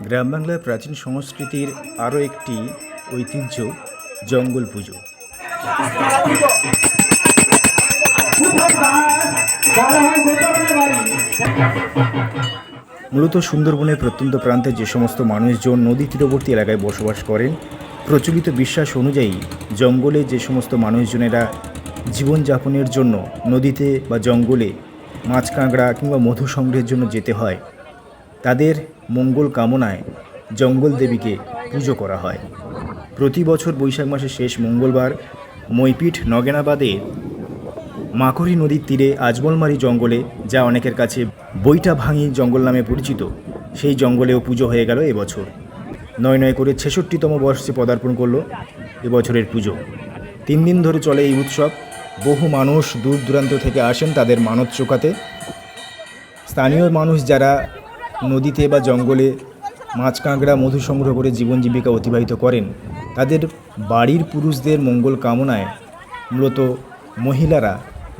গ্রাম বাংলার প্রাচীন সংস্কৃতির আরও একটি ঐতিহ্য, জঙ্গল পুজো। মূলত সুন্দরবনের প্রত্যন্ত প্রান্তে যে সমস্ত মানুষজন নদী তীরবর্তী এলাকায় বসবাস করেন প্রচলিত বিশ্বাস অনুযায়ী জঙ্গলে যে সমস্ত মানুষজনেরা জীবনযাপনের জন্য নদীতে বা জঙ্গলে মাছ কাঁকড়া কিংবা মধু সংগ্রহের জন্য যেতে হয়, তাদের মঙ্গল কামনায় জঙ্গল দেবীকে পুজো করা হয়। প্রতি বছর বৈশাখ মাসের শেষ মঙ্গলবার মইপিঠ নগেনাবাদে মাকড়ি নদীর তীরে আজমলমারি জঙ্গলে, যা অনেকের কাছে বইটা ভাঙি জঙ্গল নামে পরিচিত, সেই জঙ্গলেও পুজো হয়ে গেল এবছর নয় নয় করে ছেষট্টিতম বর্ষে পদার্পণ করল এবছরের পুজো। তিন দিন ধরে চলে এই উৎসব। বহু মানুষ দূর দূরান্ত থেকে আসেন তাদের মানত চোকাতে স্থানীয় মানুষ যারা নদীতে বা জঙ্গলে মাছ, কাঁকড়া, মধু সংগ্রহ করে জীবন জীবিকা অতিবাহিত করেন, তাদের বাড়ির পুরুষদের মঙ্গল কামনায় মূলত মহিলারা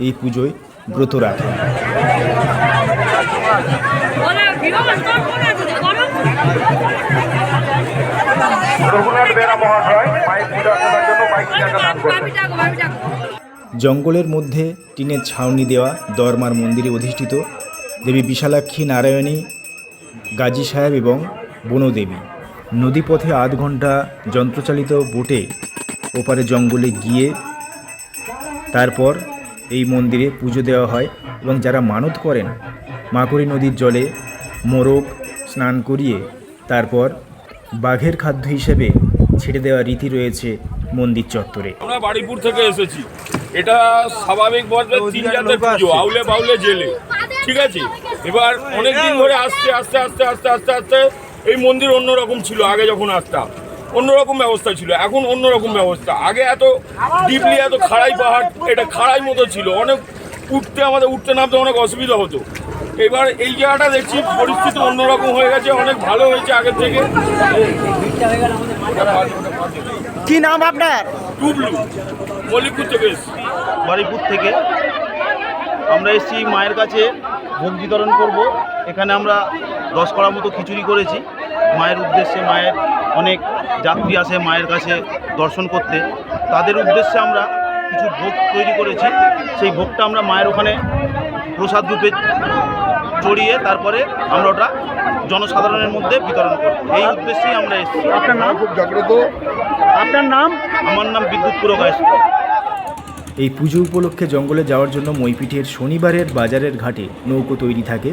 এই পুজোয় ব্রত রাখেন। জঙ্গলের মধ্যে টিনের ছাউনি দেওয়া দরমার মন্দিরে অধিষ্ঠিত দেবী বিশালাক্ষী নারায়ণী, গাজী সাহেব এবং বনদেবী। নদীপথে আধ ঘণ্টা যন্ত্রচালিত বোটে ওপারে জঙ্গলে গিয়ে তারপর এই মন্দিরে পুজো দেওয়া হয় এবং যারা মানত করেন, মাকড়ি নদীর জলে মোরগ স্নান করিয়ে তারপর বাঘের খাদ্য হিসেবে ছেড়ে দেওয়া রীতি রয়েছে মন্দির চত্বরে। আমরা বাড়িপুর থেকে এসেছি। এটা স্বাভাবিক বলতে তিন জাতের পুজো আউলে বাউলে জেলে। ঠিক আছে? এবার অনেক দিন ধরে আসতে আস্তে আস্তে আস্তে আস্তে আস্তে এই মন্দির অন্যরকম ছিল আগে যখন আসতাম। অন্যরকম ব্যবস্থা ছিল এখন অন্যরকম ব্যবস্থা। আগে এত ডিপলি এত খাড়াই পাহাড় এটা খাড়াই মতো ছিল। অনেক উঠতে আমাদের উঠতে নামতে অনেক অসুবিধা হতো। এবার এই জায়গাটা দেখছি পরিস্থিতি অন্যরকম হয়ে গেছে অনেক ভালো হয়েছে আগের থেকে। কি নাম আপনার? টুবলু মল্লিকপুর থেকে এসছি। বারিপুর থেকে। আমরা এসেছি মায়ের কাছে ভোগ বিতরণ করব। এখানে আমরা দশ কড়া মতো খিচুড়ি করেছি। মায়ের উদ্দেশ্যে মায়ের অনেক যাত্রী আসে মায়ের কাছে দর্শন করতে। তাদের উদ্দেশ্যে আমরা কিছু ভোগ তৈরি করেছি। সেই ভোগটা আমরা মায়ের ওখানে প্রসাদ রূপে চড়িয়ে তারপরে আমরা ওটা জনসাধারণের মধ্যে বিতরণ করি এই উদ্দেশ্যেই আমরা এসেছি। আপনার নাম? খুব জাগ্রত। আপনার নাম? আমার নাম বিদ্যুৎ পুরকাশ এই পুজো উপলক্ষে জঙ্গলে যাওয়ার জন্য মইপিঠের শনিবারের বাজারের ঘাটে নৌকো তৈরি থাকে।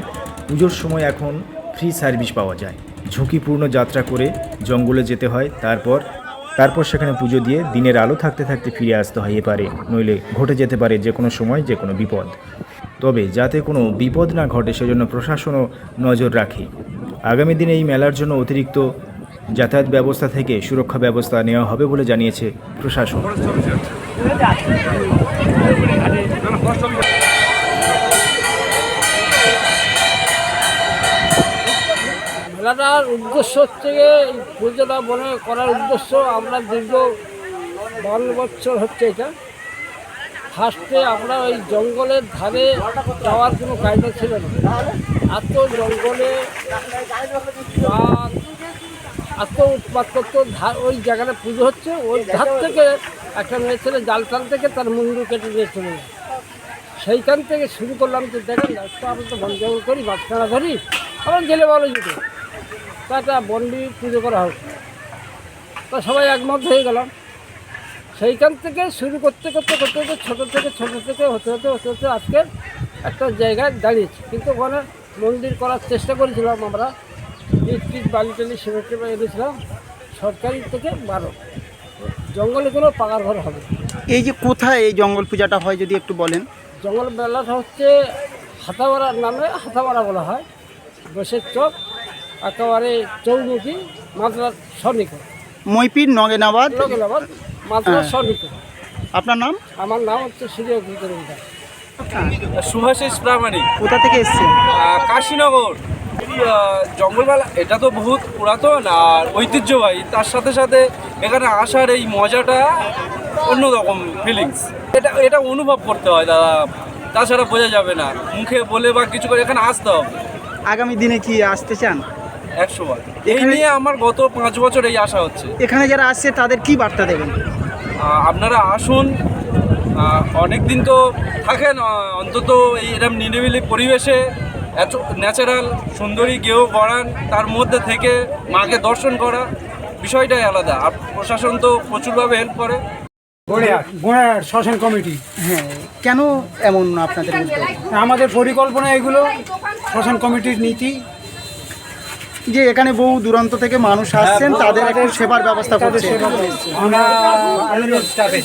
পুজোর সময় এখন ফ্রি সার্ভিস পাওয়া যায়। ঝুঁকিপূর্ণ যাত্রা করে জঙ্গলে যেতে হয় তারপর তারপর সেখানে পুজো দিয়ে দিনের আলো থাকতে থাকতে ফিরে আসতে হয় এপারে। নইলে ঘটে যেতে পারে যে কোনো সময় যে কোনো বিপদ। তবে যাতে কোনো বিপদ না ঘটে, সেজন্য প্রশাসনও নজর রাখে। আগামী দিনে এই মেলার জন্য অতিরিক্ত যাতায়াত ব্যবস্থা থেকে সুরক্ষা ব্যবস্থা নেওয়া হবে বলে জানিয়েছে প্রশাসন। মেলাটার উদ্দেশ্য হচ্ছে পুজোটা করার উদ্দেশ্য আমরা দীর্ঘ বান্ন বছর হচ্ছে এটা। ফার্স্টে আমরা ওই জঙ্গলের ধারে যাওয়ার কোনো কায়দা ছিল না। এত জঙ্গলে এত উৎপাত করতো ওই জায়গাটা পুজো হচ্ছে, ওই ধার থেকে একটা মেয়ে ছেলে জাল টান থেকে তার মুন্ডু কেটে যায় সেইখান থেকে শুরু করলাম যে, দেখেন একটু আমরা তো বন জঙ্গল করি বাচ্চারা ধরি আমার জেলে বলো যেত তা একটা বন্ডি পুজো করা হোক। তা সবাই একমত হয়ে গেলাম। সেইখান থেকে শুরু করতে করতে করতে করতে ছোটো থেকে ছোটো থেকে হতে হতে হতে হতে আজকে একটা জায়গায় দাঁড়িয়েছি। কিন্তু ওখানে মন্দির করার চেষ্টা করেছিলাম আমরা। ইট বালি টালি সিমেন্ট এনেছিলাম। সরকারি থেকে বারো জঙ্গলে কোনো পাকার ঘর হবে এই যে কোথায় এই জঙ্গল পূজাটা হয় যদি একটু বলেন? জঙ্গল মেলাটা হচ্ছে হাতামারার নামে হাতামারা বলা হয়। বসের চক একেবারে চৌমুখী মাদ্রাস সনিকট মইপির নগেনাবাদ আবার মাদ্রাস হ্যাঁ। আপনার নাম? আমার নাম হচ্ছে সূর্য গুরুদাস সুভাষিস প্রামাণিক। কোথা থেকে এসছেন? কাশীনগর। আহ, জঙ্গলমেলা এটা তো বহুত পুরাতন আর ঐতিহ্যবাহী। তার সাথে সাথে এখানে আসার এই মজাটা অন্যরকম ফিলিংস এটা এটা অনুভব করতে হয় দাদা। তাছাড়া বোঝা যাবে না। মুখে বলে বা কিছু করে এখানে আসতে হবে। আগামী দিনে কি আসতে চান? একশো বার। এই নিয়ে আমার গত পাঁচ বছর এই আশা হচ্ছে। এখানে যারা আসছে তাদের কি বার্তা দেবেন? আপনারা আসুন। অনেক দিন তো থাকেন অন্তত এই এরম নিরিবিলি পরিবেশে এত ন্যাচারাল সুন্দরী গেও গড়ান তার মধ্যে থেকে মাকে দর্শন করা বিষয়টাই আলাদা। আর প্রশাসন তো প্রচুরভাবে হেল্প করে। গোড়ার শ্মশান কমিটি। হ্যাঁ কেন এমন আপনাদের? আমাদের পরিকল্পনা এগুলো শ্মশান কমিটির নীতি। যে এখানে বহু দূরান্ত থেকে মানুষ আসছেন তাদের একটু সেবার ব্যবস্থা করছে। আমরা স্টাফে